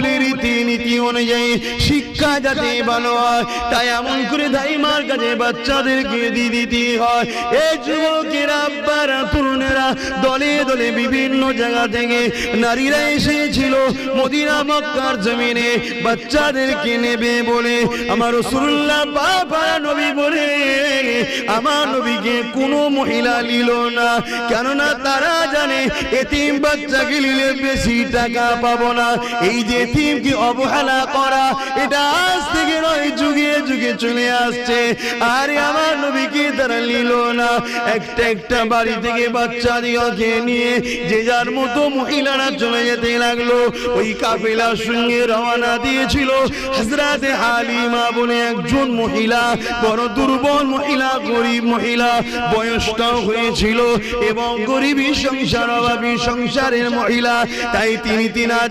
বলে রীতিনীতি অনুযায়ী শিক্ষা যাতে ভালো হয়, তাই এমন করে কাছে বাচ্চাদেরকে হয়। এই আব্বারা দলে দলে বিভিন্ন জায়গা থেকে নারীরা এসেছিল মদিনা, মক্কার জমিনে। বাচ্চাদেরকে নেবে বলে আমার রসুল্লাহ, বাবা, নবী বলে আমার নবীকে কোনো মহিলা নিল না। কেননা তারা জানে এতিম বাচ্চাকে নিলে বেশি টাকা পাবো না। এই যে এতিমকে অবহেলা করা, এটা আজ থেকে নয় যুগে চলে আসছে। আরে আমার নবীকে তারা নিল না। একটা একটা বাড়ি থেকে বাচ্চা দিওকে নিয়ে যে যার মতো মহিলারা চলে যেতে লাগল, ওই কাফেলার সঙ্গে রওনা দিয়েছিল। হজরতে হালিমা বলে একজন মহিলা, বড় দুর্বল মহিলা, গরিব মহিলা বয়সটাও হয়েছিল এবং গরিবী সংসার, অভাবী সংসারের মহিলা। তাই তিনি তিনা